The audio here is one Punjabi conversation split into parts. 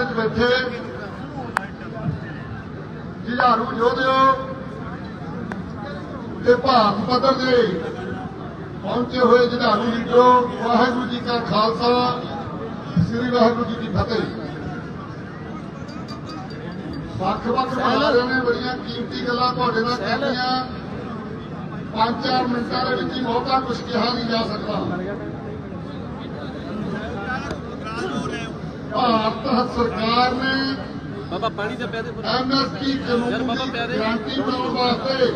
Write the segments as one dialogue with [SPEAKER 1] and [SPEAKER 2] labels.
[SPEAKER 1] ਵਿੱਚ ਬੈਠੇ। ਜੁਝਾਰੂ ਯੋਧਿਓ ਤੇ ਭਾਰਤ ਪੱਧਰ ਦੇ ਪਹੁੰਚੇ ਹੋਏ ਜੁਝਾਰੂ ਲੀਡਰੋ ਵਾਹਿਗੁਰੂ ਜੀ ਕਾ ਖਾਲਸਾ ਸ੍ਰੀ ਵਾਹਿਗੁਰੂ ਜੀ ਕੀ ਫਤਿਹ। ਵੱਖ-ਵੱਖ ਬੁਲਾਰਿਆਂ ਨੇ ਬੜੀਆਂ ਕੀਮਤੀ ਗੱਲਾਂ ਤੁਹਾਡੇ ਨਾਲ ਕੀਤੀਆਂ ਪੰਜ ਚਾਰ ਮਿੰਟਾਂ ਦੇ ਵਿੱਚ ਹੀ ਬਹੁਤਾ ਕੁਝ ਕਿਹਾ ਨਹੀਂ ਜਾ ਸਕਦਾ। ਭਾਰਤ ਸਰਕਾਰ ਨੇ
[SPEAKER 2] ਬਾਬਾ ਪਾਣੀ ਦਾ ਪਿਆ ਦੇ ਪੁੱਤ।
[SPEAKER 1] ਐਮਐਸਪੀ ਕਾਨੂੰਨ ਦੀ। ਗਾਰੰਟੀ ਬਣਾਉਣ ਵਾਸਤੇ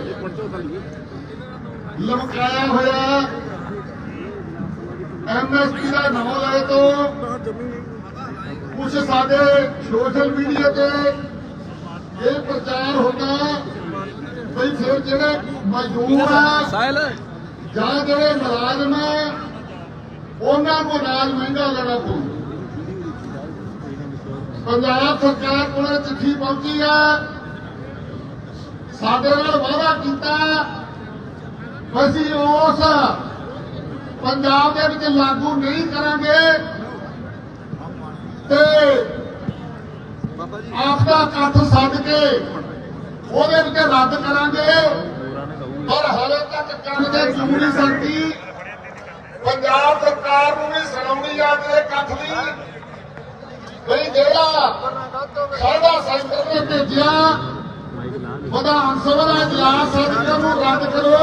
[SPEAKER 1] ਲਮਕਾਇਆ ਹੋਇਆ ਐਮਐਸਪੀ ਦਾ ਨਾਮ ਲੈ ਤੋਂ ਕੁਝ ਸਾਡੇ ਸੋਸ਼ਲ ਮੀਡੀਆ ਤੇ ਇਹ ਪ੍ਰਚਾਰ ਹੁੰਦਾ ਬਈ ਫਿਰ ਜਿਹੜੇ ਮਜ਼ਦੂਰ ਆ
[SPEAKER 2] ਸਾਹਿਲ
[SPEAKER 1] ਜਾਂ ਜਿਹੜੇ ਮੁਲਾਜ਼ਮ ਆ ਉਹਨਾਂ ਨੂੰ ਨਾਲ ਮਹਿੰਗਾ ਲੈਣਾ ਪਊ ਪੰਜਾਬ ਸਰਕਾਰ ਕੋਲ ਚਿੱਠੀ ਪਹੁੰਚੀ ਆ। ਸਾਡੇ ਨਾਲ ਵਾਅਦਾ ਕੀਤਾ। ਅਸੀਂ ਉਸ ਪੰਜਾਬ ਦੇ ਵਿੱਚ ਲਾਗੂ ਨਹੀਂ ਕਰਾਂਗੇ। ਤੇ ਆਪਦਾ ਕੱਥ ਸੱਦ ਕੇ ਉਹਦੇ ਵਿੱਚ ਰੱਦ ਕਰਾਂਗੇ। ਪਰ ਹਾਲੇ ਤੱਕ ਕੰਨ ਦੇ ਜੂਰੀ ਸਕਦੀ। ਪੰਜਾਬ ਸਰਕਾਰ ਨੂੰ ਵੀ ਸੁਣਾਉਣੀ ਆ ਕਿ ਇਹ ਦੀ ਜਿਹੜਾ ਸਾਡਾ ਸੈਂਟਰ ਨੇ ਭੇਜਿਆ ਵਿਧਾਨ ਸਭਾ ਦਾ ਇਜਲਾਸ ਸਦਨ ਨੂੰ ਰੱਦ ਕਰੋ।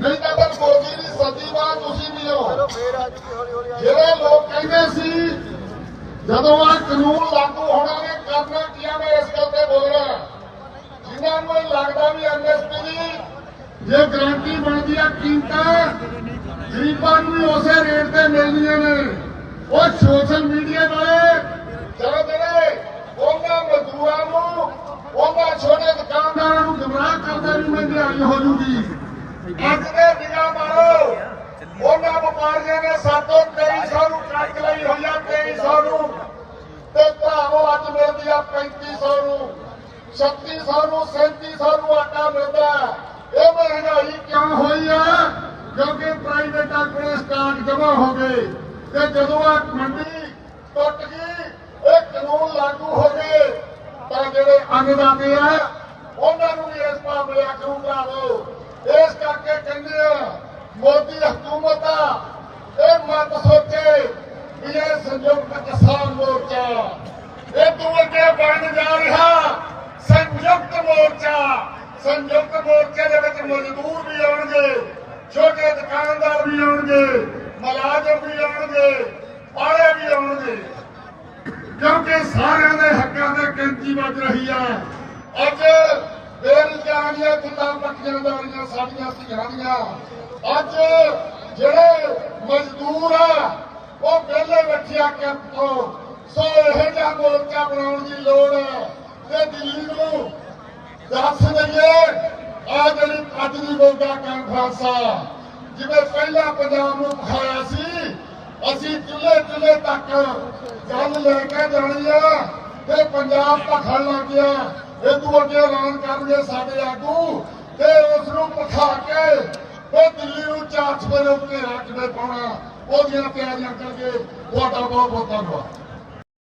[SPEAKER 1] ਨਹੀਂ ਤਾਂ ਫਿਰ ਮੋਦੀ ਦੀ ਸੱਦੀ ਬਾਤ ਤੁਸੀਂ ਵੀ ਹੋ ਜਿਹੜੇ ਲੋਕ ਕਹਿੰਦੇ ਸੀ, ਜਦੋਂ ਆ ਕਾਨੂੰਨ ਲਾਗੂ ਹੋਣਾ ਨੇ ਕਰਨਾ ਕੀ ਆ, ਮੈਂ ਇਸ ਗੱਲ ਤੇ ਬੋਲ ਰਿਹਾ। ਜਿਨ੍ਹਾਂ ਨੂੰ ਇਹ ਲੱਗਦਾ ਵੀ ਐਮਐਸਪੀ ਦੀ ਜੇ ਗਰੰਟੀ ਬਣਦੀ ਆ ਕੀਮਤਾਂ, ਗਰੀਬਾਂ ਨੂੰ ਵੀ ਉਸੇ ਰੇਟ ਤੇ ਮਿਲਦੀਆਂ ਨੇ। ਉਹ ਸੋਸ਼ਲ ਮੀਡੀਆ ਵਾਲੇ ਜਦੋਂ ਜਿਹੜੇ ਉਹਨਾਂ ਮਜ਼ਦੂਰਾਂ ਨੂੰ ਉਹਨਾਂ ਛੋਟੇ ਦੁਕਾਨਦਾਰਾਂ ਨੂੰ ਗੁੰਮਰਾਹ ਮਹਿੰਗਾਈ ਹੋ ਜੂਗੀ। ਅੱਜ ਦੇ ਨਿਗਾਹ ਮਾਰੋ ਉਹਨਾਂ ਵਪਾਰੀਆਂ ਨੇ ਸਾਤੋਂ 2300 ਨੂੰ ਟਰੱਕ ਲਈ ਹੋਈ 2300 ਨੂੰ। ਤੇ ਭਰਾਵੋ, ਅੱਜ ਮਿਲਦੀ ਆ 3500 ਨੂੰ। 3600 ਨੂੰ 3700 ਨੂੰ ਆਟਾ ਮਿਲਦਾ ਇਹ ਮਹਿੰਗਾਈ ਕਿਉਂ ਹੋਈ ਆ? ਕਿਉਂਕਿ ਪ੍ਰਾਈਵੇਟਾਂ ਕੋਲ ਸਟਾਕ ਜਮਾ ਹੋ ਗਏ। ਤੇ ਜਦੋਂ ਆ ਮੰਡੀ ਟੁੱਟ ਗਈ, ਇਹ ਕਾਨੂੰਨ ਲਾਗੂ ਹੋ ਗਏ। ਤਾਂ ਜਿਹੜੇ ਅੰਨਦਾਤੇ ਆ ਉਹਨਾਂ ਨੂੰ ਵੀ ਇਸ ਪਾ ਮਿਲਿਆ ਕਰੂ ਭਰਾਵੋ ਇਸ ਕਰਕੇ ਕਹਿੰਦੇ ਆ ਮੋਦੀ ਹਕੂਮਤ ਆ। ਇਹ ਮਤ ਸੋਚੇ ਵੀ ਇਹ ਸੰਯੁਕਤ ਕਿਸਾਨ ਮੋਰਚਾ। ਇਹ ਤੋਂ ਅੱਗੇ ਬਣ ਜਾ ਰਿਹਾ ਸੰਯੁਕਤ ਮੋਰਚਾ। ਸੰਯੁਕਤ ਮੋਰਚੇ ਦੇ ਵਿੱਚ ਮਜ਼ਦੂਰ ਵੀ ਆਉਣਗੇ, ਛੋਟੇ ਦੁਕਾਨਦਾਰ ਵੀ ਆਉਣਗੇ, ਮੁਲਾਜ਼ਮ ਵੀ ਆਉਣਗੇ ਆਲੇ ਵੀ ਆਉਣਗੇ। ਕਿਉਂਕਿ ਸਾਰਿਆਂ ਦੇ ਹੱਕਾਂ ਦੇ ਗਿਣਤੀ ਵੱਜ ਰਹੀ ਆ। ਅੱਜ ਬੇਰੁਜ਼ਗਾਰੀਆਂ ਕਿੰਨਾ ਪੱਕੀਆਂ ਜਾ ਸਾਡੀਆਂ ਧੀਆਂ ਦੀਆਂ। ਅੱਜ ਜਿਹੜੇ ਮਜ਼ਦੂਰ ਆ, ਉਹ ਵਿਹਲੇ ਬੈਠਿਆ ਕੈਂਪ। ਤੋਂ ਸੋ ਇਹ ਜਿਹਾ ਮੋਰਚਾ ਬਣਾਉਣ ਦੀ ਲੋੜ ਹੈ ਤੇ ਦਿੱਲੀ ਨੂੰ ਦੱਸ ਦਈਏ, ਆ ਜਿਹੜੀ ਅੱਜ ਦੀ ਮੋਗਾ ਕਾਨਫਰੰਸ ਆ, ਜਿਵੇਂ ਪਹਿਲਾਂ ਪੰਜਾਬ ਨੂੰ ਦਿਖਾਇਆ ਸੀ, ਅਸੀਂ ਚੁੱਲੇ ਚੁੱਲੇ ਤੱਕ ਗੱਲ ਲੈ ਕੇ ਜਾਣੀ ਆ, ਤੇ ਪੰਜਾਬ ਭਖਣ ਲੱਗ ਗਿਆ। ਇਹ ਤੋਂ ਅੱਗੇ ਐਲਾਨ ਕਰਨਗੇ ਸਾਡੇ ਆਗੂ ਤੇ ਉਸ ਨੂੰ ਪਖਾ ਕੇ ਉਹ ਦਿੱਲੀ ਨੂੰ ਚਾਚ ਦੇ ਉੱਤੇ ਰੱਖਦੇ ਪਾਉਣਾ। ਉਹਦੀਆਂ ਤਿਆਰੀਆਂ ਕਰਕੇ ਤੁਹਾਡਾ ਬਹੁਤ ਬਹੁਤ ਧੰਨਵਾਦ।